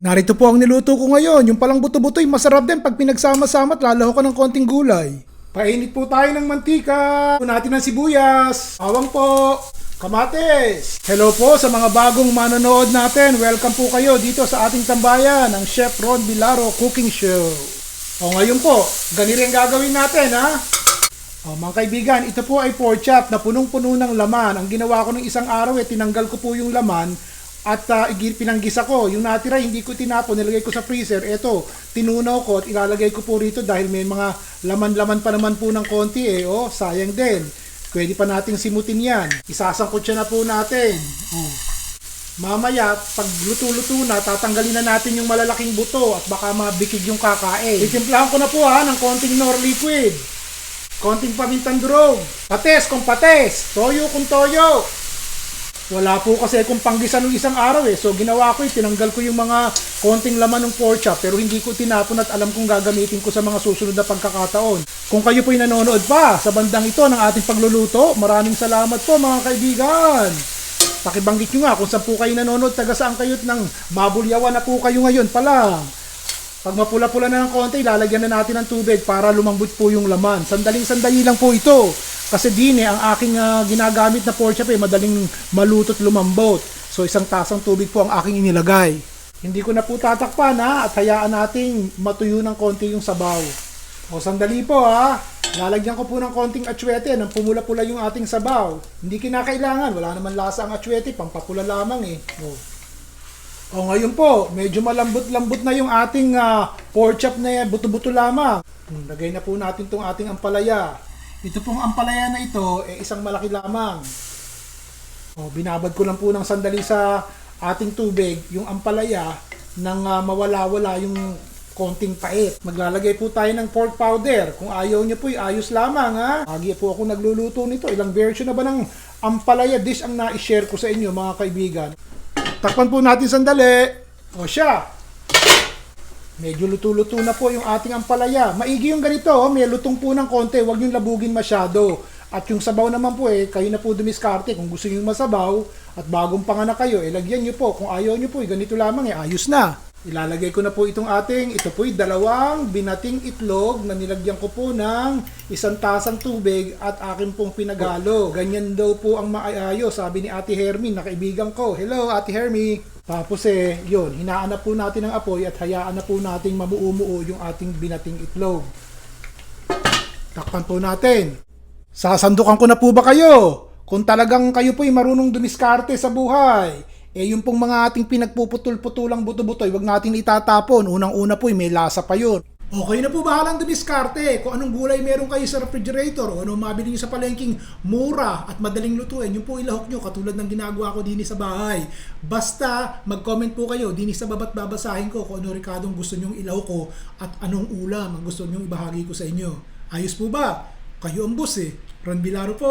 Narito po ang niluto ko ngayon. Yung palang buto-butoy, masarap din pag pinagsama-sama at lalaho ko ng konting gulay. Painit po tayo ng mantika. Po natin ng sibuyas. Awang po. Kamates. Hello po sa mga bagong manonood natin. Welcome po kayo dito sa ating tambayan, ang Chef Ron Bilaro Cooking Show. O ngayon po, ganito ang gagawin natin ha. O mga kaibigan, ito po ay pork chop na punong-puno ng laman. Ang ginawa ko ng isang araw eh, tinanggal ko po yung laman at uh, pinanggisa ko. Yung natira, hindi ko tinapon, nilagay ko sa freezer. Ito, tinunaw ko at ilalagay ko po rito dahil may mga laman-laman pa naman po ng konti eh. Oh, sayang din. Pwede pa nating simutin yan. Isasangkot siya na po natin. Oh. Mamaya, pag luto-luto na, tatanggalin na natin yung malalaking buto at baka mabikig yung kakain. Itimplahan ko na po ha ng konting nor liquid. Konting pamintang durog. Pates kung pates. Toyo kung toyo. Wala po kasi akong panggisan ng isang araw eh. So ginawa ko eh, tinanggal ko yung mga konting laman ng pork chop pero hindi ko tinapon at alam kong gagamitin ko sa mga susunod na pagkakataon. Kung kayo po'y nanonood pa sa bandang ito ng ating pagluluto, maraming salamat po mga kaibigan. Pakibanggit nyo nga kung saan po kayo nanonood, taga saan kayo ng mabulyawan na po kayo ngayon pa lang. Pag mapula-pula na ng konti, lalagyan na natin ng tubig para lumambot po yung laman. Sandaling-sandali lang po ito. Kasi din eh, ang aking ah, ginagamit na pork chop eh, madaling malutot lumambot. So isang tasang tubig po ang aking inilagay. Hindi ko na po tatakpan ha, at hayaan nating matuyo ng konti yung sabaw. O sandali po ha, lalagyan ko po ng konting atsuete nang pumula-pula yung ating sabaw. Hindi kinakailangan, wala naman lasa ang atsuete, pampapula lamang eh. O. O ngayon po, medyo malambot-lambot na yung ating ah, pork chop na yan, buto-buto lamang. Hmm, Lagay na po natin tong ating ampalaya. Ito pong ampalaya na ito, eh, isang malaki lamang. O, binabad ko lang po ng sandali sa ating tubig, yung ampalaya, nang ah, mawala-wala yung konting pait. Maglalagay po tayo ng pork powder. Kung ayaw nyo po, ayos lamang ha. Lagi po ako nagluluto nito. Ilang version na ba ng ampalaya dish ang na-share ko sa inyo mga kaibigan. Takpan po natin sandali. O siya. Medyo luto-luto na po yung ating ampalaya. Maigi yung ganito, oh. may lutong po ng konti. Huwag yung labugin masyado. At yung sabaw naman po eh, kayo na po dumiskarte. Kung gusto nyo masabaw at bagong panganak kayo, eh lagyan nyo po. Kung ayaw nyo po, eh, ganito lamang eh, ayos na. Ilalagay ko na po itong ating, ito po'y dalawang binating itlog na nilagyan ko po ng isang tasang tubig at akin pong pinagalo. Ganyan daw po ang maayos, sabi ni Ate Hermie, na kaibigan ko. Hello, Ate Hermie. Tapos eh, yun, hinaan na po natin ang apoy at hayaan na po nating mamuumuo yung ating binating itlog. Takpan po natin. Sasandukan ko na po ba kayo? Kung talagang kayo po'y marunong dumiskarte sa buhay, eh yung pong mga ating pinagpuputol-putulang buto-butoy, wag natin itatapon. Unang-una po'y may lasa pa yun. Okay na po bahalang dumiskarte kung anong gulay meron kayo sa refrigerator o anong mabili nyo sa palengking mura at madaling lutuin. Yung po ilahok nyo katulad ng ginagawa ko din sa bahay. Basta mag-comment po kayo din sa babat babasahin ko kung ano rikadong gusto nyong ilahok ko at anong ulam ang gusto nyong ibahagi ko sa inyo. Ayos po ba? Kayo ang boss eh. Ron Bilaro po.